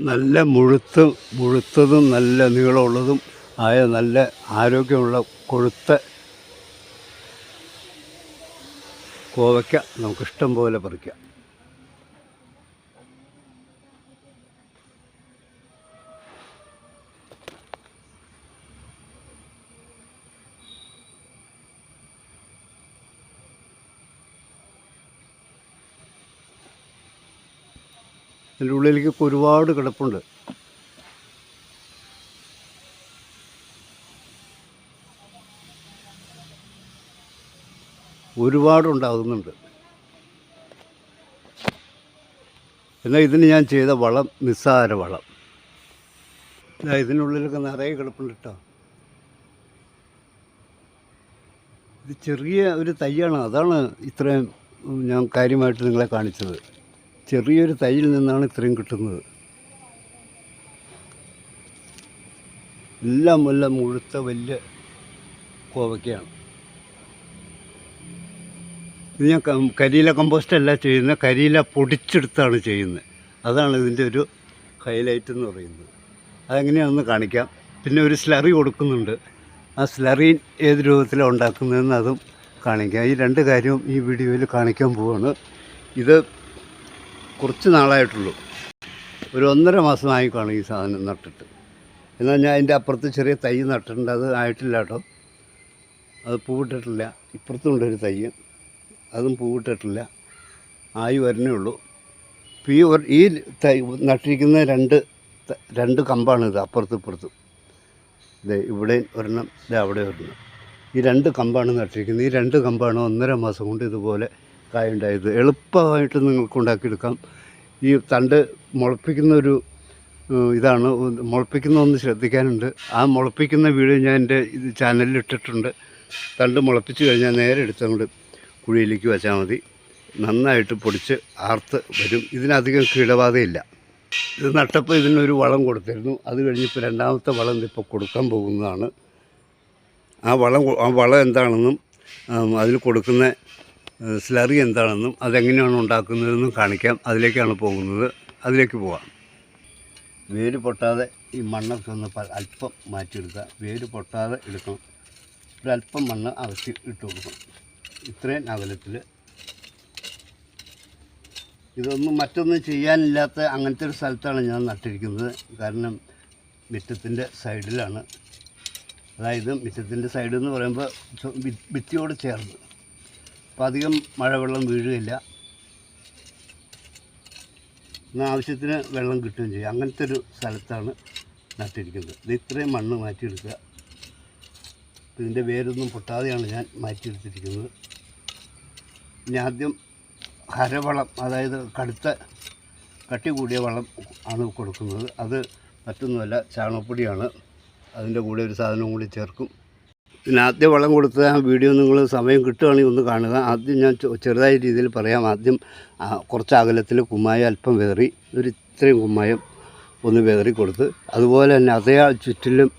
നല്ല മുഴുത്ത് മുഴുത്തതും നല്ല നീളമുള്ളതും ആയ നല്ല ആരോഗ്യമുള്ള കൊഴുത്ത കോവയ്ക്ക നമുക്കിഷ്ടം പോലെ പറിക്കാം. ഇതിന്റെ ഉള്ളിലേക്ക് ഒരുപാട് കിടപ്പുണ്ട്. ഒരുപാടുണ്ടാകുന്നുണ്ട് എന്നാൽ ഇതിന് ഞാൻ ചെയ്ത വളം നിസ്സാര വളം. ഇതിനുള്ളിലൊക്കെ നിറയെ കിടപ്പുണ്ട് കേട്ടോ. ഇത് ചെറിയ ഒരു തയ്യാണ് അതാണ് ഇത്രയും ഞാൻ കാര്യമായിട്ട് നിങ്ങളെ കാണിച്ചത്. ചെറിയൊരു തൈയിൽ നിന്നാണ് ഇത്രയും കിട്ടുന്നത്. എല്ലാം എല്ലാം മുഴുത്ത വലിയ കോവയ്ക്കാണ് ഇത് ഞാൻ കരിയില കമ്പോസ്റ്റ് അല്ല ചെയ്യുന്നത് കരിയില പൊടിച്ചെടുത്താണ് ചെയ്യുന്നത്. അതാണ് ഇതിന്റെ ഒരു ഹൈലൈറ്റ് എന്ന് പറയുന്നത്. അതെങ്ങനെയാണെന്ന് കാണിക്കാം. പിന്നെ ഒരു സ്ലറി കൊടുക്കുന്നുണ്ട്. ആ സ്ലറി ഏത് രൂപത്തിലാണ് ഉണ്ടാക്കുന്നതെന്ന് അതും കാണിക്കാം. ഈ രണ്ട് കാര്യവും ഈ വീഡിയോയിൽ കാണിക്കാൻ പോവാണ്. ഇത് കുറച്ച് നാളായിട്ടുള്ളൂ. ഒരു ഒന്നര മാസമായി കാണും ഈ സാധനം നട്ടിട്ട്. എന്നാൽ ഞാൻ അതിന്റെ അപ്പുറത്ത് ചെറിയ തൈ നട്ടിട്ടുണ്ട്. അത് ആയിട്ടില്ല കേട്ടോ. അത് പൂവിട്ടിട്ടില്ല. ഇപ്പുറത്തുണ്ട് ഒരു തൈ. അതും പൂവിട്ടിട്ടില്ല. ആയി വരണേ ഉള്ളൂ. ഈ ഈ തൈ നട്ടിരിക്കുന്ന രണ്ട് രണ്ട് കമ്പാണ് ഇത് അപ്പുറത്ത് ഇപ്പുറത്തും. ഇത് ഇവിടെ ഒരെണ്ണം ഇത് അവിടെ ഒരെണ്ണം. ഈ രണ്ട് കമ്പാണ് നട്ടിരിക്കുന്നത്. ഈ രണ്ട് കമ്പാണ് ഒന്നര മാസം കൊണ്ട് ഇതുപോലെ കായുണ്ടായത് എളുപ്പമായിട്ട് നിങ്ങൾക്ക് ഉണ്ടാക്കിയെടുക്കാം. ഈ തണ്ട് മുളപ്പിക്കുന്ന ഒരു ഏഹ്, ഇതാണ്. മുളപ്പിക്കുന്ന ഒന്ന് ശ്രദ്ധിക്കാനുണ്ട്. ആ മുളപ്പിക്കുന്ന വീഡിയോ ഞാൻ എന്റെ ഇത് ചാനലിൽ ഇട്ടിട്ടുണ്ട്. തണ്ട് മുളപ്പിച്ച് കഴിഞ്ഞാൽ നേരെ എടുത്തങ്ങോട്ട് കുഴിയിലേക്ക് വെച്ചാൽ മതി. നന്നായിട്ട് പൊടിച്ച് ആർത്ത് വരും. ഇതിനധികം കീടബാധയില്ല. ഇത് നട്ടപ്പോൾ ഇതിനൊരു വളം കൊടുത്തിരുന്നു. അത് കഴിഞ്ഞിപ്പോൾ രണ്ടാമത്തെ വളം ഇപ്പോൾ കൊടുക്കാൻ പോകുന്നതാണ്. ആ വളം ആ വളം എന്താണെന്നും അതിൽ കൊടുക്കുന്ന സ്ലറി എന്താണെന്നും അതെങ്ങനെയാണ് ഉണ്ടാക്കുന്നതെന്നും കാണിക്കാം. അതിലേക്കാണ് പോകുന്നത്. അതിലേക്ക് പോവാം. വേര് പൊട്ടാതെ ഈ മണ്ണൊക്കെ ഒന്ന് അല്പം മാറ്റിയെടുക്കുക. വേര് പൊട്ടാതെ എടുക്കണം. ഒരല്പം മണ്ണ് അകത്തി ഇട്ട് കൊടുക്കണം. ഇത്രയും അകലത്തിൽ. ഇതൊന്നും മറ്റൊന്നും ചെയ്യാനില്ലാത്ത അങ്ങനത്തെ ഒരു സ്ഥലത്താണ് ഞാൻ നട്ടിരിക്കുന്നത്. കാരണം മുറ്റത്തിന്റെ സൈഡിലാണ്. അതായത് മുറ്റത്തിന്റെ സൈഡ് എന്ന് പറയുമ്പോൾ ഭിത്തിയോട് ചേർന്ന്. അപ്പോൾ അധികം മഴവെള്ളം വീഴുകയില്ല. എന്നാൽ ആവശ്യത്തിന് വെള്ളം കിട്ടുകയും ചെയ്യും. അങ്ങനത്തെ ഒരു സ്ഥലത്താണ് നട്ടിരിക്കുന്നത്. ഇത് ഇത്രയും മണ്ണ് മാറ്റിയെടുക്കുക. ഇതിന്റെ വേരൊന്നും പൊട്ടാതെയാണ് ഞാൻ മാറ്റിയെടുത്തിരിക്കുന്നത്. ഇനി ആദ്യം ഹരവളം അതായത് കടുത്ത കട്ടി കൂടിയ വളം ആണ് കൊടുക്കുന്നത്. അത് മറ്റൊന്നുമല്ല ചാണകപ്പൊടിയാണ്. അതിന്റെ കൂടെ ഒരു സാധനവും കൂടി ചേർക്കും. പിന്നെ ആദ്യം വളം കൊടുത്ത ആ വീഡിയോ നിങ്ങൾ സമയം കിട്ടുകയാണെങ്കിൽ ഒന്ന് കാണുക. ആദ്യം ഞാൻ ചെറുതായ രീതിയിൽ പറയാം. ആദ്യം കുറച്ച് അകലത്തിൽ കുമ്മായ അല്പം വേറി ഒരു ഇത്രയും കുമ്മായം ഒന്ന് വേറി കൊടുത്ത് അതുപോലെ തന്നെ അതേ ചുറ്റിലും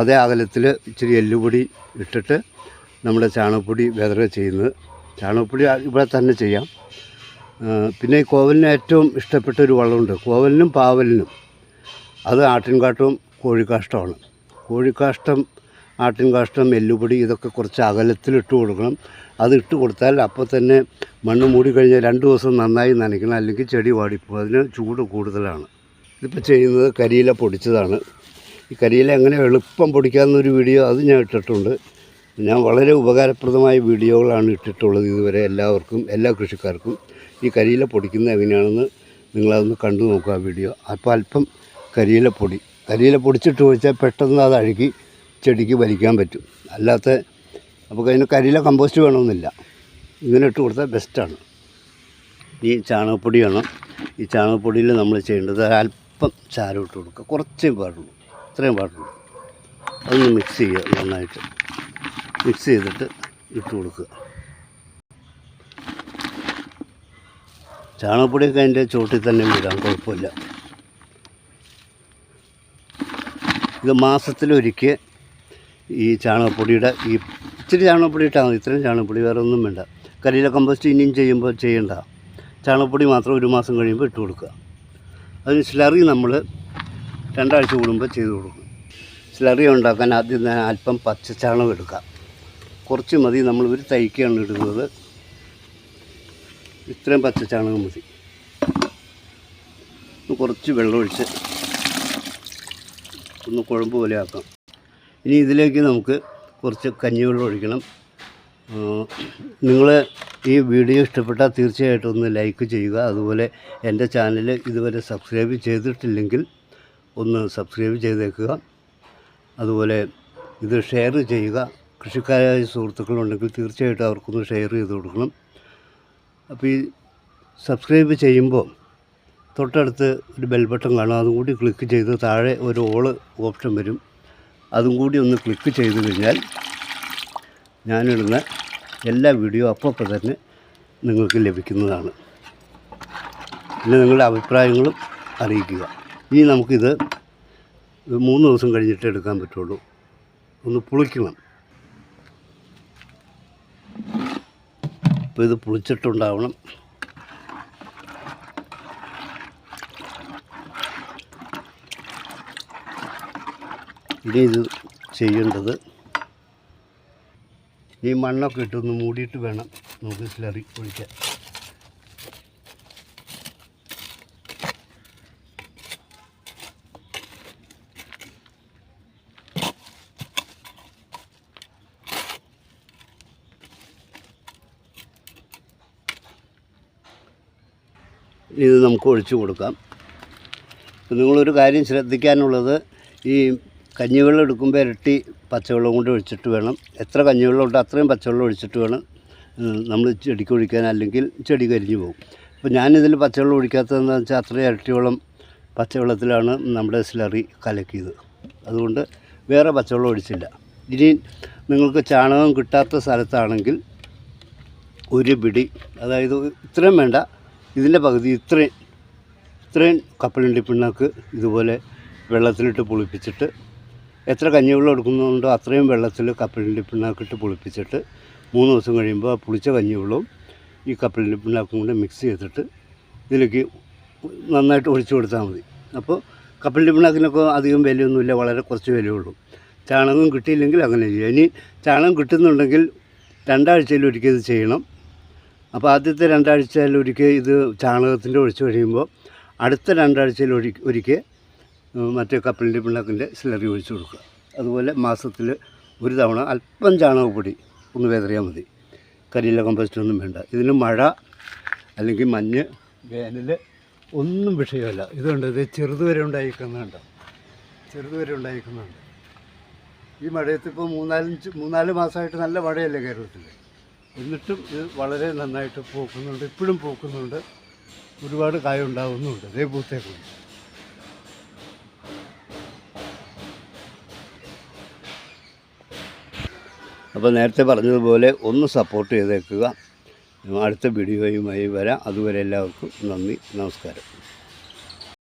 അതേ അകലത്തിൽ ഇച്ചിരി എല്ലുപൊടി ഇട്ടിട്ട് നമ്മുടെ ചാണകപ്പൊടി വിതറുക ചെയ്യുന്നത്. ചാണകപ്പൊടി ഇവിടെ തന്നെ ചെയ്യാം. പിന്നെ ഈ കോവലിന് ഏറ്റവും ഇഷ്ടപ്പെട്ട ഒരു വളമുണ്ട് കോവലിനും പാവലിനും. അത് ആട്ടിൻകാട്ടവും കോഴിക്കാഷ്ടമാണ്. കോഴിക്കാഷ്ടം ആട്ടിൻകാഷ്ടം എല്ലുപൊടി ഇതൊക്കെ കുറച്ച് അകലത്തിലിട്ട് കൊടുക്കണം. അത് ഇട്ട് കൊടുത്താൽ അപ്പോൾ തന്നെ മണ്ണ് മൂടി കഴിഞ്ഞാൽ രണ്ട് ദിവസം നന്നായി നനയ്ക്കണം. അല്ലെങ്കിൽ ചെടി വാടിപ്പോകും. അതിന് ചൂട് കൂടുതലാണ്. ഇതിപ്പോൾ ചെയ്യുന്നത് കരിയില പൊടിച്ചതാണ്. ഈ കരിയില എങ്ങനെ എളുപ്പം പൊടിക്കാമെന്നൊരു വീഡിയോ അത് ഞാൻ ഇട്ടിട്ടുണ്ട്. ഞാൻ വളരെ ഉപകാരപ്രദമായ വീഡിയോകളാണ് ഇട്ടിട്ടുള്ളത് ഇതുവരെ എല്ലാവർക്കും എല്ലാ കൃഷിക്കാർക്കും. ഈ കരിയില പൊടിക്കുന്നത് എങ്ങനെയാണെന്ന് നിങ്ങളതൊന്ന് കണ്ടു നോക്കുക ആ വീഡിയോ. അപ്പോൾ അല്പം കരിയില പൊടി. കരിയില പൊടിച്ചിട്ട് വെച്ചാൽ പെട്ടെന്ന് അത് അഴുകി ചെടിക്ക് വലിക്കാൻ പറ്റും. അല്ലാത്ത നമുക്ക് അതിന് കരിയില കമ്പോസ്റ്റ് വേണമെന്നില്ല. ഇങ്ങനെ ഇട്ട് കൊടുത്താൽ ബെസ്റ്റാണ് ഈ ചാണകപ്പൊടിയാണ് ഈ ചാണകപ്പൊടിയിൽ നമ്മൾ ചെയ്യേണ്ടത് അല്പം ചാരം ഇട്ട് കൊടുക്കുക. കുറച്ചേ പാടുള്ളൂ. ഇത്രയും പാടുള്ളൂ. അതൊന്ന് മിക്സ് ചെയ്യുക നന്നായിട്ട്. മിക്സ് ചെയ്തിട്ട് ഇട്ട് കൊടുക്കുക. ചാണകപ്പൊടിയൊക്കെ അതിന്റെ ചോട്ടിൽ തന്നെ വിടാം കുഴപ്പമില്ല. ഇത് മാസത്തിലൊരിക്കൽ ഈ ചാണകപ്പൊടിയുടെ ഈ ഇച്ചിരി ചാണകപ്പൊടി ഇട്ടാൽ മതി. ഇത്രയും ചാണകപ്പൊടി വേറെ ഒന്നും വേണ്ട. കരിയില കമ്പോസ്റ്റ് ഇനിയും ചെയ്യുമ്പോൾ ചെയ്യേണ്ട. ചാണകപ്പൊടി മാത്രം ഒരു മാസം കഴിയുമ്പോൾ ഇട്ട് കൊടുക്കുക. അതിന് സ്ലറി നമ്മൾ രണ്ടാഴ്ച കൂടുമ്പോൾ ചെയ്ത് കൊടുക്കും. സ്ലറി ഉണ്ടാക്കാൻ ആദ്യം തന്നെ അല്പം പച്ച ചാണകം എടുക്കാം. കുറച്ച് മതി. നമ്മൾ ഒരു തൈക്കാണ് ഇടുന്നത്. ഇത്രയും പച്ച ചാണകം മതി കുറച്ച് വെള്ളമൊഴിച്ച് ഒന്ന് കുഴമ്പ് പോലെ ആക്കാം ഇനി ഇതിലേക്ക് നമുക്ക് കുറച്ച് കഞ്ഞിവെള്ളം ഒഴിക്കണം. നിങ്ങൾ ഈ വീഡിയോ ഇഷ്ടപ്പെട്ടാൽ തീർച്ചയായിട്ടും ഒന്ന് ലൈക്ക് ചെയ്യുക. അതുപോലെ എന്റെ ചാനൽ ഇതുവരെ സബ്സ്ക്രൈബ് ചെയ്തിട്ടില്ലെങ്കിൽ ഒന്ന് സബ്സ്ക്രൈബ് ചെയ്തേക്കുക. അതുപോലെ ഇത് ഷെയർ ചെയ്യുക. കൃഷിക്കാരായ സുഹൃത്തുക്കളുണ്ടെങ്കിൽ തീർച്ചയായിട്ടും അവർക്കൊന്ന് ഷെയർ ചെയ്ത് കൊടുക്കണം. അപ്പോൾ ഈ സബ്സ്ക്രൈബ് ചെയ്യുമ്പോൾ തൊട്ടടുത്ത് ഒരു ബെൽ ബട്ടൺ കാണും അതും കൂടി ക്ലിക്ക് ചെയ്ത് താഴെ ഒരു ഓൾ ഓപ്ഷൻ വരും. അതും കൂടി ഒന്ന് ക്ലിക്ക് ചെയ്ത് കഴിഞ്ഞാൽ ഞാനിടുന്ന എല്ലാ വീഡിയോ അപ്പോൾ തന്നെ നിങ്ങൾക്ക് ലഭിക്കുന്നതാണ്. പിന്നെ നിങ്ങളുടെ അഭിപ്രായങ്ങളും അറിയിക്കുക. ഇനി നമുക്കിത് മൂന്ന് ദിവസം കഴിഞ്ഞിട്ട് എടുക്കാൻ പറ്റുള്ളൂ. ഒന്ന് പുളിക്കണം. അപ്പോൾ ഇത് പുളിച്ചിട്ടുണ്ടാവണം. ഇനി ഇത് ചെയ്യേണ്ടത് ഈ മണ്ണൊക്കെ ഇട്ടൊന്ന് മൂടിയിട്ട് വേണം നമുക്ക് സ്ലറി ഒഴിക്കാൻ. ഇത് നമുക്ക് ഒഴിച്ചു കൊടുക്കാം. നിങ്ങളൊരു കാര്യം ശ്രദ്ധിക്കാനുള്ളത് ഈ കഞ്ഞിവെള്ളം എടുക്കുമ്പോൾ ഇരട്ടി പച്ചവെള്ളം കൊണ്ട് ഒഴിച്ചിട്ട് വേണം. എത്ര കഞ്ഞിവെള്ളം ഉണ്ടോ അത്രയും പച്ചവെള്ളം ഒഴിച്ചിട്ട് വേണം. നമ്മൾ ചെടിക്ക് ഒഴിക്കാൻ അല്ലെങ്കിൽ ചെടി കരിഞ്ഞു പോകും. അപ്പോൾ ഞാനിതിൽ പച്ചവെള്ളം ഒഴിക്കാത്തതെന്ന് വെച്ചാൽ അത്രയും ഇരട്ടിയോളം പച്ചവെള്ളത്തിലാണ് നമ്മുടെ സ്ലറി കലക്കിയത്. അതുകൊണ്ട് വേറെ പച്ചവെള്ളം ഒഴിച്ചില്ല. ഇനി നിങ്ങൾക്ക് ചാണകം കിട്ടാത്ത സ്ഥലത്താണെങ്കിൽ ഒരു പിടി അതായത് ഇത്രയും വേണ്ട. ഇതിന്റെ പകുതി ഇത്രയും ഇത്രയും കപ്പലണ്ടി പിണ്ണാക്ക് ഇതുപോലെ വെള്ളത്തിലിട്ട് പുളിപ്പിച്ചിട്ട് എത്ര കഞ്ഞിവെള്ളം എടുക്കുന്നുണ്ടോ അത്രയും വെള്ളത്തിൽ കപ്പലിന്റെ പിണ്ണാക്കിട്ട് പുളിപ്പിച്ചിട്ട് മൂന്ന് ദിവസം കഴിയുമ്പോൾ പുളിച്ച കഞ്ഞിവെള്ളവും ഈ കപ്പലിന്റെ പിണ്ണാക്കും കൂടെ മിക്സ് ചെയ്തിട്ട് ഇതിലേക്ക് നന്നായിട്ട് ഒഴിച്ചു കൊടുത്താൽ മതി. അപ്പോൾ കപ്പലിന്റെ പിണ്ണാക്കിനൊക്കെ അധികം വിലയൊന്നുമില്ല വളരെ കുറച്ച് വിലയുള്ളൂ. ചാണകം കിട്ടിയില്ലെങ്കിൽ അങ്ങനെ ചെയ്യാം. ഇനി ചാണകം കിട്ടുന്നുണ്ടെങ്കിൽ രണ്ടാഴ്ചയിൽ ഒരിക്കൽ ഇത് ചെയ്യണം. അപ്പോൾ ആദ്യത്തെ രണ്ടാഴ്ചയിൽ ഒരിക്കൽ ഇത് ചാണകത്തിന്റെ ഒഴിച്ച് കഴിയുമ്പോൾ അടുത്ത രണ്ടാഴ്ചയിൽ ഒരി ഒരിക്കൽ മറ്റേ കപ്പലിന്റെ പിണ്ണാക്കിന്റെ സിലറി ഒഴിച്ചു കൊടുക്കുക. അതുപോലെ മാസത്തിൽ ഒരു തവണ അല്പം ചാണകപ്പൊടി ഒന്ന് വെതറിയാൽ മതി. കരിയില കമ്പോസ്റ്റ് ഒന്നും വേണ്ട. ഇതിന് മഴ അല്ലെങ്കിൽ മഞ്ഞ് വേനൽ ഒന്നും വിഷയമല്ല. ഇതുണ്ട് ഇത് ചെറുതുവരെ ഉണ്ടായിരിക്കുന്നുണ്ട് ചെറുത് വരെ ഉണ്ടായിരിക്കുന്നുണ്ട് ഈ മഴയത്ത് ഇപ്പോൾ മൂന്നാലഞ്ച് മൂന്നാൽ മാസമായിട്ട് നല്ല മഴയല്ലേ കേരളത്തിൽ. എന്നിട്ടും ഇത് വളരെ നന്നായിട്ട് പൂക്കുന്നുണ്ട്. ഇപ്പോഴും പൂക്കുന്നുണ്ട്. ഒരുപാട് കായ ഉണ്ടാകുന്നുണ്ട് അതേ പൂത്തേക്കുണ്ട് അപ്പോൾ നേരത്തെ പറഞ്ഞതുപോലെ ഒന്ന് സപ്പോർട്ട് ചെയ്തേക്കുക. അടുത്ത വീഡിയോയുമായി വരാം. അതുവരെ എല്ലാവർക്കും നന്ദി നമസ്കാരം.